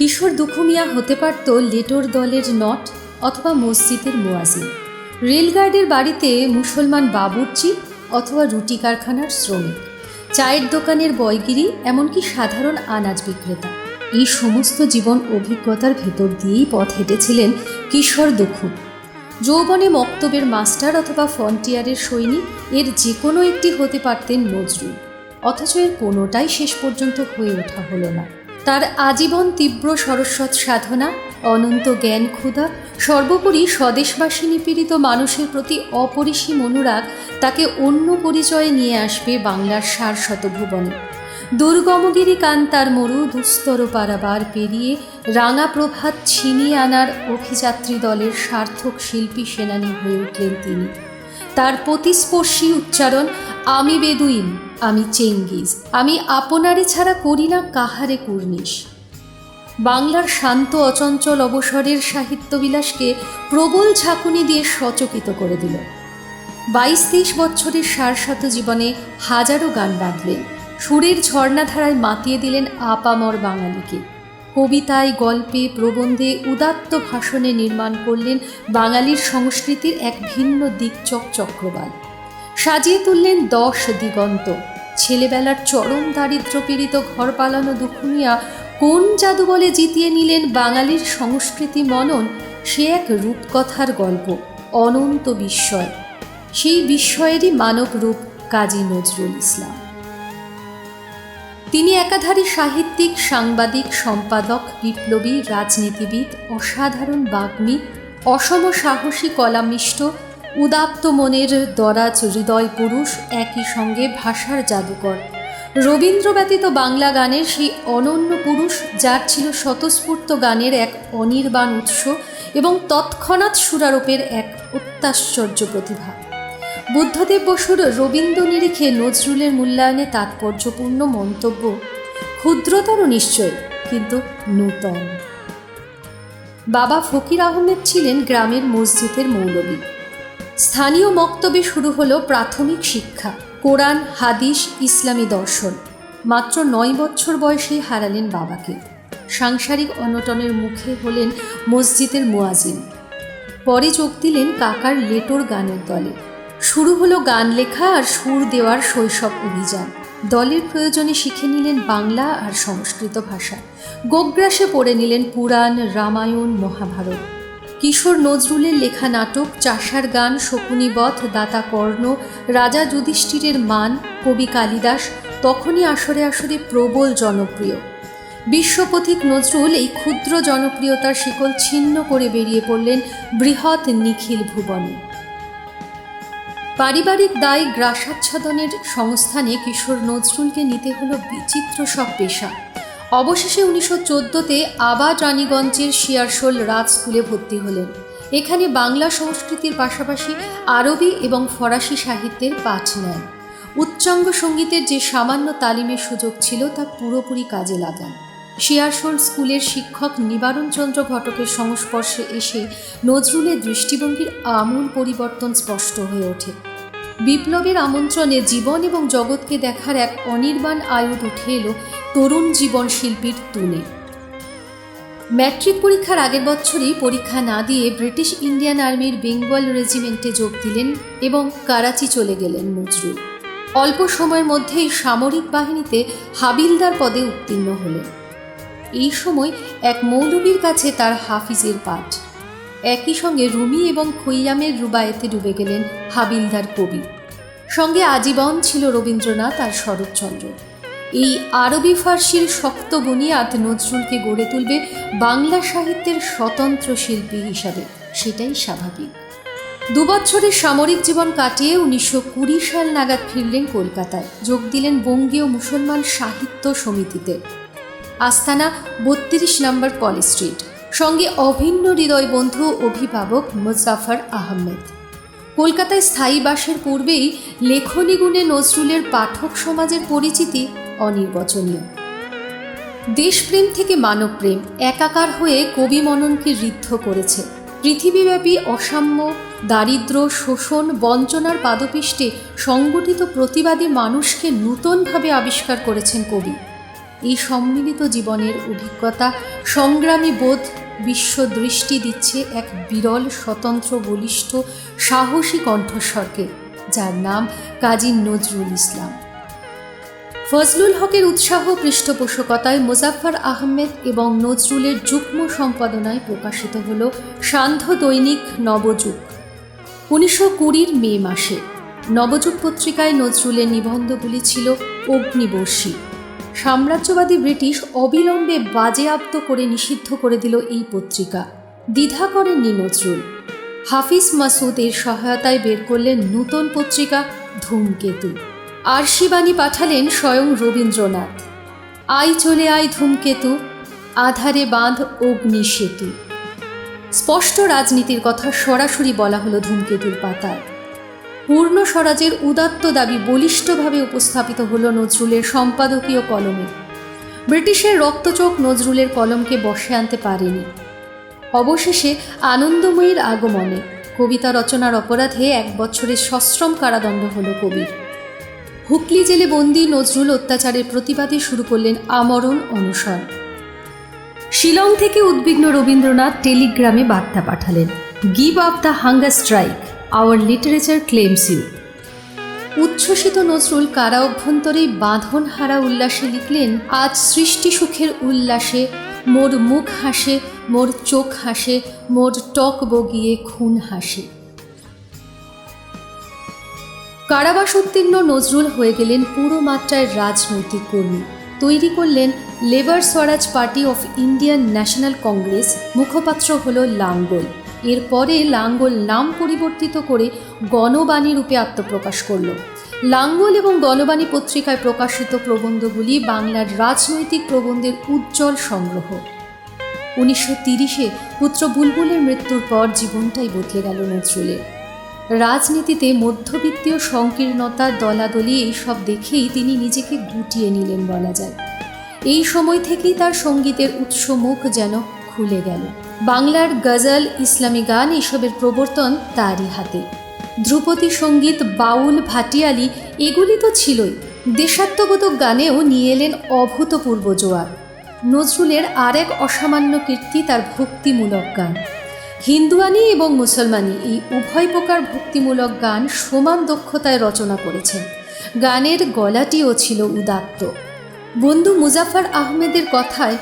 কিশোর দুখুমিয়া হতে পারত লেটোর দলের নট অথবা মসজিদের মোয়াজিন। রেলগার্ডের বাড়িতে মুসলমান বাবুর্চি অথবা রুটি কারখানার শ্রমিক। চায়ের দোকানের বয়গিরি, এমনকি সাধারণ আনাজ বিক্রেতা। এই সমস্ত জীবন অভিজ্ঞতার ভেতর দিয়েই পথ হেঁটেছিলেন কিশোর দুখু। যৌবনে মক্তবের মাস্টার অথবা ফ্রন্টিয়ারের সৈনিক এর যে কোনো একটি হতে পারতেন নজরুল। অথচ এর কোনোটাই শেষ পর্যন্ত হয়ে ওঠা হলো না। তার আজীবন তীব্র সরস্বত সাধনা, অনন্ত জ্ঞান ক্ষুধা, সর্বোপরি স্বদেশবাসী নিপীড়িত মানুষের প্রতি অপরিসীম অনুরাগ তাকে অন্য পরিচয়ে নিয়ে আসবে বাংলার সারশত ভুবনে দুর্গমগিরি কান্তার মরু, দুস্তর পারাবার পেরিয়ে রাঙা প্রভাত ছিনিয়ে আনার অভিযাত্রী দলের সার্থক শিল্পী সেনানী হয়ে উঠলেন তিনি। তার প্রতিস্পর্শী উচ্চারণ, আমি বেদুইন, আমি চেঙ্গিজ, আমি আপনারে ছাড়া করি না কাহারে কুর্নিশ বাংলার শান্ত অচঞ্চল অবসরের সাহিত্যবিলাসকে প্রবল ঝাঁকুনি দিয়ে সচকিত করে দিল। বাইশ তেইশ বছরের সারশত জীবনে হাজারো গান বাঁধলেন। সুরের ঝর্ণাধারায় মাতিয়ে দিলেন আপামর বাঙালিকে। কবিতায়, গল্পে, প্রবন্ধে উদাত্ত ভাষণে নির্মাণ করলেন বাঙালির সংস্কৃতির এক ভিন্ন দিকচক চক্রবাল। সাজিয়ে তুললেন দশ দিগন্ত। ছেলেবেলার চরম দারিদ্র পীড়িত ঘর পালানো দুখুনিয়া কোন জাদু বলে জিতিয়ে নিলেন বাঙালির সংস্কৃতি মনন সে এক রূপকথার গল্প, অনন্ত বিস্ময়। সেই বিস্ময়েরই মানব রূপ কাজী নজরুল ইসলাম। তিনি একাধারে সাহিত্যিক, সাংবাদিক, সম্পাদক, বিপ্লবী, রাজনীতিবিদ, অসাধারণ বাগ্মী, অসম সাহসী কলামিষ্ট, উদাত্ত মনের দরাজ হৃদয় পুরুষ, একই সঙ্গে ভাষার জাদুকর। রবীন্দ্র ব্যতীত বাংলা গানের সেই অনন্য পুরুষ, যার ছিল স্বতঃস্ফূর্ত গানের এক অনির্বাণ উৎস এবং তৎক্ষণাৎ সুরারোপের এক অত্যাশ্চর্য প্রতিভা। বুদ্ধদেব বসুর রবীন্দ্র নিরিখে নজরুলের মূল্যায়নে তাৎপর্যপূর্ণ মন্তব্য। ক্ষুদ্রতর নিশ্চয়, কিন্তু নূতন। বাবা ফকির আহমেদ ছিলেন গ্রামের মসজিদের মৌলবী। স্থানীয় মক্তবে শুরু হলো প্রাথমিক শিক্ষা, কোরআন, হাদিস, ইসলামী দর্শন। মাত্র নয় বছর বয়সেই হারালেন বাবাকে। সাংসারিক অনটনের মুখে হলেন মসজিদের মুয়াজিন পরে যোগ দিলেন কাকার লেটোর গানের দলে। শুরু হলো গান লেখা আর সুর দেওয়ার শৈশব অভিযান। দলের প্রয়োজনে শিখে নিলেন বাংলা আর সংস্কৃত ভাষা। গোগ্রাসে পড়ে নিলেন পুরাণ, রামায়ণ, মহাভারত। কিশোর নজরুলের লেখা নাটক, চাষার গান শকুনিবধ দাতা কর্ণ, রাজা যুধিষ্ঠিরের মান, কবি কালিদাস তখনই আসরে আসরে প্রবল জনপ্রিয়। বিশ্বপথিক নজরুল এই ক্ষুদ্র জনপ্রিয়তার শিকল ছিন্ন করে বেরিয়ে পড়লেন বৃহৎ নিখিল ভুবনে। পারিবারিক দায় গ্রাসাচ্ছাদনের সংস্থানে কিশোর নজরুলকে নিতে হলো বিচিত্র সব পেশা। অবশেষে উনিশশো চোদ্দোতে আবার রানীগঞ্জের শিয়ারশোল রাজ স্কুলে ভর্তি হলেন। এখানে বাংলা সংস্কৃতির পাশাপাশি আরবি এবং ফরাসি সাহিত্যের পাঠ নেন। উচ্চাঙ্গ সঙ্গীতের যে সামান্য তালিমের সুযোগ ছিল তা পুরোপুরি কাজে লাগান। শিয়ারশোল স্কুলের শিক্ষক নিবারণচন্দ্র ঘটকের সংস্পর্শে এসে নজরুলের দৃষ্টিভঙ্গির আমূল পরিবর্তন স্পষ্ট হয়ে ওঠে। বিপ্লবের আমন্ত্রণে জীবন এবং জগৎকে দেখার এক অনির্বাণ আয়ুধ উঠে এলো তরুণ জীবন শিল্পীর তুলে। ম্যাট্রিক পরীক্ষার আগের বছরই পরীক্ষা না দিয়ে ব্রিটিশ ইন্ডিয়ান আর্মির বেঙ্গল রেজিমেন্টে যোগ দিলেন এবং কারাচি চলে গেলেন নজরুল। অল্প সময়ের মধ্যেই সামরিক বাহিনীতে হাবিলদার পদে উত্তীর্ণ হলেন। এই সময় এক মৌলবীর কাছে তার হাফিজের পাঠ। একই সঙ্গে রুমি এবং খৈয়ামের রুবায়েতে ডুবে গেলেন হাবিলদার কবি। সঙ্গে আজীবন ছিল রবীন্দ্রনাথ আর শরৎচন্দ্র। এই আরবি ফার্সির শক্ত বুনিয়াদ নজরুলকে গড়ে তুলবে বাংলা সাহিত্যের স্বতন্ত্র শিল্পী হিসাবে। সেটাই স্বাভাবিক। দুবছরের সামরিক জীবন কাটিয়ে উনিশশো কুড়ি সাল নাগাদ ফিরলেন কলকাতায়। যোগ দিলেন বঙ্গীয় মুসলমান সাহিত্য সমিতিতে। আস্তানা বত্রিশ নম্বর কলেজ স্ট্রিট। সঙ্গে অভিন্ন হৃদয় বন্ধু অভিভাবক মুজাফর আহমেদ। কলকাতায় স্থায়ী বাসের পূর্বেই লেখনী গুণে নজরুলের পাঠক সমাজের পরিচিতি অনির্বচনীয়। দেশপ্রেম থেকে মানবপ্রেম একাকার হয়ে কবি মননকে ঋদ্ধ করেছে। পৃথিবীব্যাপী অসাম্য, দারিদ্র, শোষণ, বঞ্চনার পাদপৃষ্ঠে সংগঠিত প্রতিবাদী মানুষকে নূতনভাবে আবিষ্কার করেছেন কবি। এই সম্মিলিত জীবনের অভিজ্ঞতা, সংগ্রামী বোধ বিশ্ব দৃষ্টি দিচ্ছে এক বিরল স্বতন্ত্র বলিষ্ঠ সাহসী কণ্ঠস্বরকে, যার নাম কাজী নজরুল ইসলাম। ফজলুল হকের উৎসাহ পৃষ্ঠপোষকতায় মোজাফফর আহমেদ এবং নজরুলের যুগ্ম সম্পাদনায় প্রকাশিত হল সান্ধ্য দৈনিক নবযুগ। উনিশশো কুড়ির মে মাসে নবযুগ পত্রিকায় নজরুলের নিবন্ধগুলি ছিল অগ্নিবর্ষী। সাম্রাজ্যবাদী ব্রিটিশ অবিলম্বে বাজেয়াপ্ত করে নিষিদ্ধ করে দিল এই পত্রিকা। দ্বিধা করেননি নজরুল। হাফিজ মাসুদ এর সহায়তায় বের করলেন নূতন পত্রিকা ধূমকেতু। আরশিবাণী পাঠালেন স্বয়ং রবীন্দ্রনাথ। আই চলে আয় ধূমকেতু, আধারে বাঁধ অগ্নি সেতু স্পষ্ট রাজনীতির কথা সরাসরি বলা হলো ধূমকেতুর পাতায়। পূর্ণ স্বরাজের উদাত্ত দাবি বলিষ্ঠভাবে উপস্থাপিত হল নজরুলের সম্পাদকীয় কলমে। ব্রিটিশের রক্তচোখ নজরুলের কলমকে বসে আনতে পারেনি। অবশেষে আনন্দময়ীর আগমনে কবিতা রচনার অপরাধে এক বছরের সশ্রম কারাদণ্ড হল কবির। হুগলি জেলে বন্দি নজরুল অত্যাচারের প্রতিবাদে শুরু করলেন আমরণ অনুসরণ। শিলং থেকে উদ্বিগ্ন রবীন্দ্রনাথ টেলিগ্রামে বার্তা পাঠালেন, give up the hunger strike. Our literature claims you উচ্ছ্বসিত নজরুল কারা অভ্যন্তরেই বাঁধন হারা উল্লাসে লিখলেন, আজ সৃষ্টি সুখের উল্লাসে, মোর মুখ হাসে, মোর চোখ হাসে, মোর টক বগিয়ে খুন হাসে। কারাবাস উত্তীর্ণ নজরুল হয়ে গেলেন পুরো মাত্রায় রাজনৈতিক কর্মী। তৈরি করলেন Labour Swaraj Party of Indian National Congress, মুখপাত্র হল লাঙ্গল। এরপরে লাঙ্গল নাম পরিবর্তিত করে গণবাণী রূপে আত্মপ্রকাশ করল। লাঙ্গল এবং গণবাণী পত্রিকায় প্রকাশিত প্রবন্ধগুলি বাংলার রাজনৈতিক প্রবন্ধের উজ্জ্বল সংগ্রহ। উনিশশো তিরিশে পুত্র বুলবুলের মৃত্যুর পর জীবনটাই বদলে গেল নজরুলের রাজনীতিতে মধ্যবিত্তীয় সংকীর্ণতা, দলাদলি এইসব দেখেই তিনি নিজেকে গুটিয়ে নিলেন বলা যায়। এই সময় থেকেই তার সঙ্গীতের উৎসমুখ যেন খুলে গেল। বাংলার গজল, ইসলামী গান এসবের প্রবর্তন তারই হাতে। ধ্রুপদী সংগীত, বাউল, ভাটিয়ালি এগুলি তো ছিলই। দেশাত্মবোধক গানেও নিয়ে এলেন অভূতপূর্ব জোয়ার। নজরুলের আরেক অসামান্য কীর্তি তার ভক্তিমূলক গান। হিন্দুয়ানি এবং মুসলমানি এই উভয় প্রকার ভক্তিমূলক গান সমান দক্ষতায় রচনা করেছেন। গানের গলাটিও ছিল উদাত্ত। বন্ধু মুজাফর আহমেদের কথায়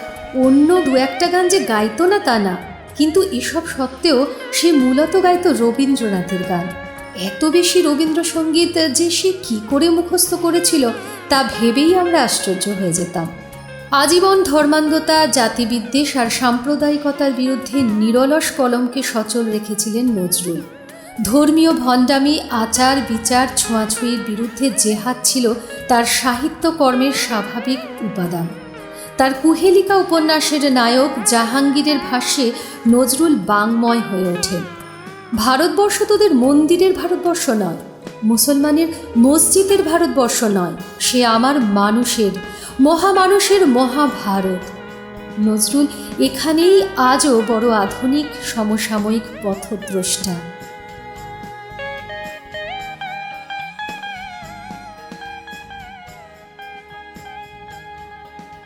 অন্য দু একটা গান যে গাইতো না তা না, কিন্তু এসব সত্ত্বেও সে মূলত গাইত রবীন্দ্রনাথের গান। এত বেশি রবীন্দ্রসঙ্গীত যে সে কী করে মুখস্থ করেছিল তা ভেবেই আমরা আশ্চর্য হয়ে যেতাম। আজীবন ধর্মান্ধতা, জাতিবিদ্বেষ আর সাম্প্রদায়িকতার বিরুদ্ধে নিরলস কলমকে সচল রেখেছিলেন নজরুল। ধর্মীয় ভণ্ডামি, আচার, বিচার, ছোঁয়াছুঁয়ির বিরুদ্ধে জেহাদ ছিল তার সাহিত্যকর্মের স্বাভাবিক উপাদান। তার কুহেলিকা উপন্যাসের নায়ক জাহাঙ্গীরের ভাষ্যে নজরুল বাংময় হয়ে ওঠেন ভারতবর্ষ তোদের মন্দিরের ভারতবর্ষ নয়, মুসলমানের মসজিদের ভারতবর্ষ নয়, সে আমার মানুষের, মহামানুষের মহাভারত। নজরুল এখানেই আজও বড় আধুনিক সমসাময়িক পথদ্রষ্টা।